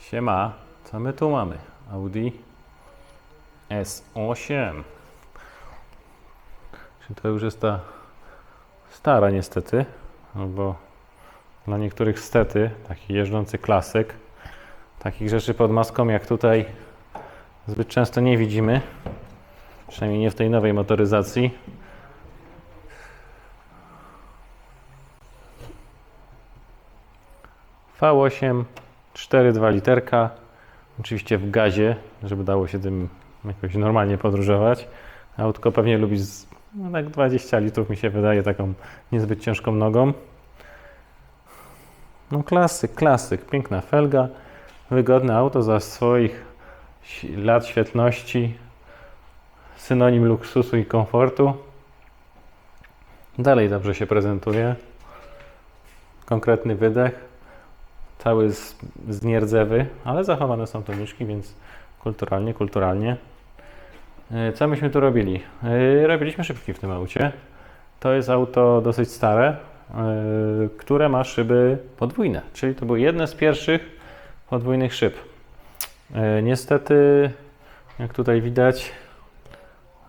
Siema, co my tu mamy? Audi S8. Czy to już jest ta stara niestety, albo dla niektórych stety, taki jeżdżący klasyk. Takich rzeczy pod maską jak tutaj zbyt często nie widzimy. Przynajmniej nie w tej nowej motoryzacji. V8 4,2 literka. Oczywiście w gazie, żeby dało się tym jakoś normalnie podróżować. Autko pewnie lubi z, no tak 20 litrów mi się wydaje taką niezbyt ciężką nogą. No klasyk, klasyk, piękna felga, wygodne auto za swoich lat świetności, synonim luksusu i komfortu. Dalej dobrze się prezentuje. Konkretny wydech, cały z, z ale zachowane są toniczki, więc kulturalnie, kulturalnie. E, Co myśmy tu robili? E, Robiliśmy szybki w tym aucie. To jest auto dosyć stare, e, które ma szyby podwójne, czyli to były jedne z pierwszych podwójnych szyb. Niestety, jak tutaj widać,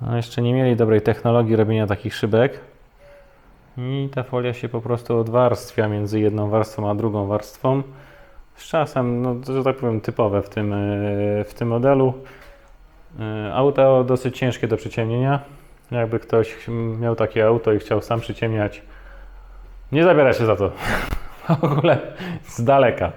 no jeszcze nie mieli dobrej technologii robienia takich szybek. I ta folia się po prostu odwarstwia między jedną warstwą a drugą warstwą. Z czasem, no, że tak powiem, typowe w tym, e, w tym modelu. E, Auto dosyć ciężkie do przyciemnienia. Jakby ktoś miał takie auto i chciał sam przyciemniać, nie zabiera się za to. W ogóle z daleka.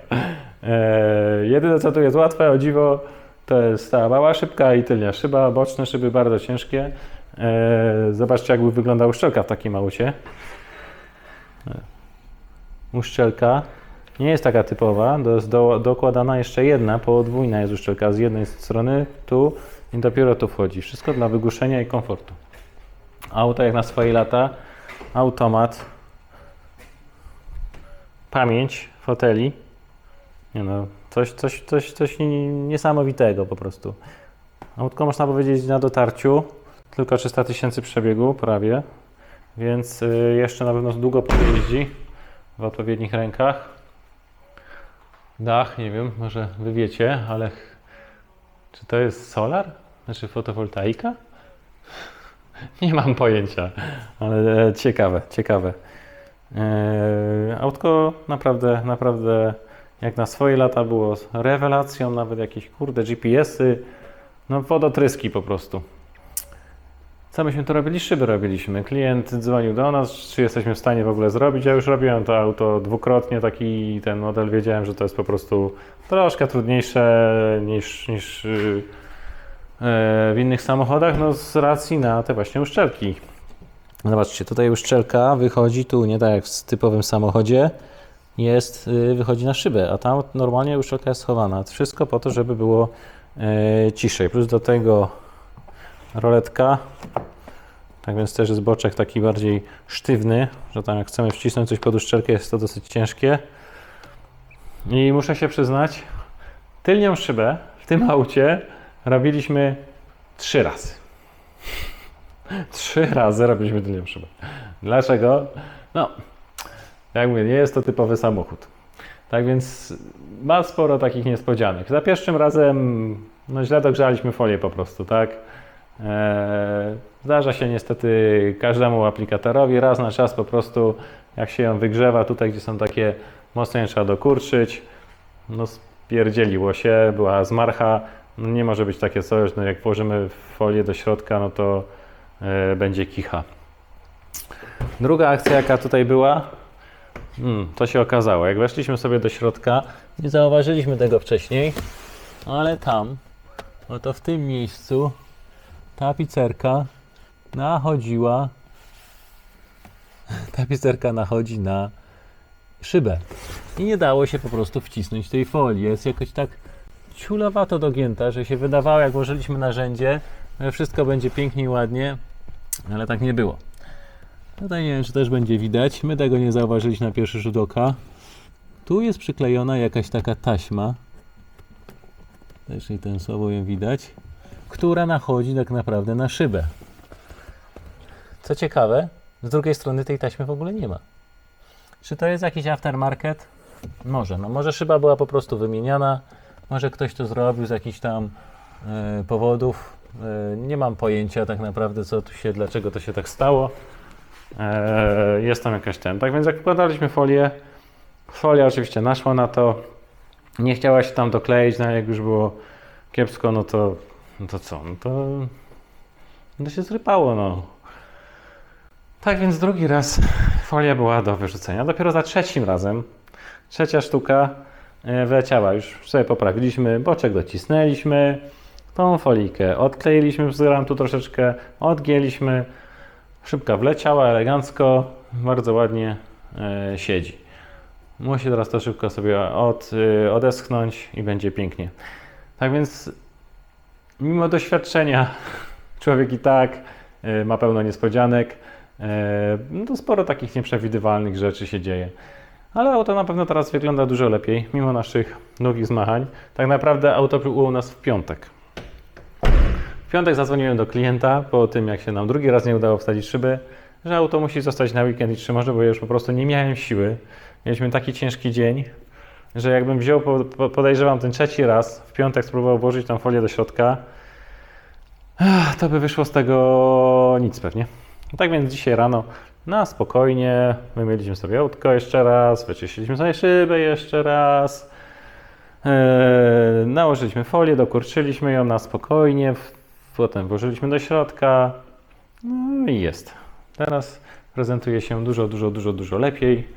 E, jedyne co tu jest łatwe, o dziwo, to jest ta mała szybka i tylnia szyba. Boczne szyby bardzo ciężkie. E, zobaczcie, jakby wyglądała uszczelka w takim aucie. E, Uszczelka nie jest taka typowa, jest do, dokładana jeszcze jedna, podwójna jest uszczelka z jednej strony, tu i dopiero tu wchodzi. Wszystko dla wygłuszenia i komfortu. Auto jak na swoje lata, automat, pamięć foteli. Nie no, coś, coś, coś, coś niesamowitego po prostu. Autko można powiedzieć na dotarciu, tylko 300 tysięcy przebiegu prawie, więc y, jeszcze na pewno długo pojeździ w odpowiednich rękach. Dach, nie wiem, może wy wiecie, ale czy to jest solar? Znaczy fotowoltaika? Nie mam pojęcia, ale e, ciekawe, ciekawe. E, autko naprawdę, naprawdę jak na swoje lata było rewelacją, nawet jakieś kurde GPS-y, no wodotryski po prostu. Co myśmy tu robili? Szyby robiliśmy. Klient dzwonił do nas, czy jesteśmy w stanie w ogóle zrobić. Ja już robiłem to auto dwukrotnie, taki ten model. Wiedziałem, że to jest po prostu troszkę trudniejsze niż, niż e, w innych samochodach, no z racji na te właśnie uszczelki. Zobaczcie, tutaj uszczelka wychodzi tu, nie tak jak w typowym samochodzie, jest, yy, wychodzi na szybę, a tam normalnie uszczelka jest schowana. Wszystko po to, żeby było yy, ciszej. Plus do tego roletka. Tak więc też jest boczek taki bardziej sztywny, że tam jak chcemy wcisnąć coś pod uszczelkę jest to dosyć ciężkie. I muszę się przyznać, tylnią szybę w tym aucie robiliśmy trzy razy. Trzy razy robiliśmy tylnią szybę. Dlaczego? No, jak mówię, nie jest to typowy samochód. Tak więc ma sporo takich niespodzianek. Za pierwszym razem no źle dogrzaliśmy folię po prostu, tak? Eee, Zdarza się niestety każdemu aplikatorowi. Raz na czas po prostu jak się ją wygrzewa, tutaj gdzie są takie mocno trzeba dokurczyć, no spierdzieliło się, była zmarcha, no nie może być takie coś, no jak włożymy folię do środka, no to e, będzie kicha. Druga akcja jaka tutaj była, hmm, to się okazało, jak weszliśmy sobie do środka, nie zauważyliśmy tego wcześniej, ale tam, oto w tym miejscu tapicerka nachodziła. Tapicerka nachodzi na szybę. I nie dało się po prostu wcisnąć tej folii. Jest jakoś tak ciulowato dogięta, że się wydawało, jak włożyliśmy narzędzie, wszystko będzie pięknie i ładnie, ale tak nie było. Tutaj nie wiem, czy też będzie widać. My tego nie zauważyliśmy na pierwszy rzut oka. Tu jest przyklejona jakaś taka taśma. Też nie ten słabo ją widać która nachodzi tak naprawdę na szybę. Co ciekawe, z drugiej strony tej taśmy w ogóle nie ma. Czy to jest jakiś aftermarket? Może. No może szyba była po prostu wymieniana, Może ktoś to zrobił z jakichś tam e, powodów. E, nie mam pojęcia tak naprawdę, co tu się, dlaczego to się tak stało. E, jest tam jakaś ten. Tak więc jak wkładaliśmy folię, folia oczywiście naszła na to. Nie chciała się tam dokleić, no jak już było kiepsko, no to, no to co? No to, no się zrypało, no. Tak więc drugi raz folia była do wyrzucenia. Dopiero za trzecim razem, trzecia sztuka e, wleciała. Już sobie poprawiliśmy, boczek docisnęliśmy, tą folijkę odkleiliśmy z grantu troszeczkę, odgięliśmy. Szybka wleciała, elegancko, bardzo ładnie e, siedzi. Musi teraz to szybko sobie od, y, odeschnąć i będzie pięknie. Tak więc, mimo doświadczenia, człowiek i tak y, ma pełno niespodzianek. y, No to sporo takich nieprzewidywalnych rzeczy się dzieje. Ale auto na pewno teraz wygląda dużo lepiej, mimo naszych długich zmachań. Tak naprawdę auto było u nas w piątek. W piątek zadzwoniłem do klienta po tym, jak się nam drugi raz nie udało wsadzić szyby, że auto musi zostać na weekend i trzy może, bo już po prostu nie miałem siły. Mieliśmy taki ciężki dzień, że jakbym wziął, po- po- podejrzewam, ten trzeci raz, w piątek spróbował włożyć tam folię do środka, ach, to by wyszło z tego nic pewnie. Tak więc dzisiaj rano na spokojnie wymyliśmy sobie autko jeszcze raz, wyczyściliśmy sobie szybę jeszcze raz, Eee, nałożyliśmy folię, dokurczyliśmy ją na spokojnie, potem włożyliśmy do środka, no i jest. Teraz prezentuje się dużo, dużo, dużo, dużo lepiej.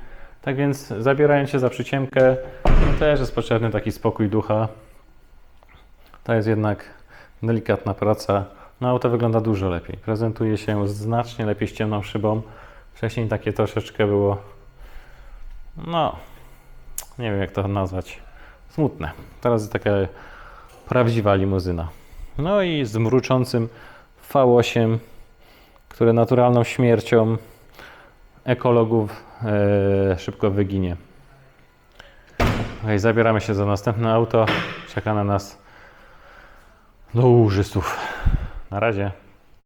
Tak więc zabierając się za przyciemkę, no też jest potrzebny taki spokój ducha. To jest jednak delikatna praca. No auto wygląda dużo lepiej. Prezentuje się znacznie lepiej z ciemną szybą. Wcześniej takie troszeczkę było, no, nie wiem jak to nazwać, smutne. Teraz jest taka prawdziwa limuzyna. No i z mruczącym V8, które naturalną śmiercią ekologów e, szybko wyginie. Okay, zabieramy się za następne auto. Czeka na nas do użysów. Na razie.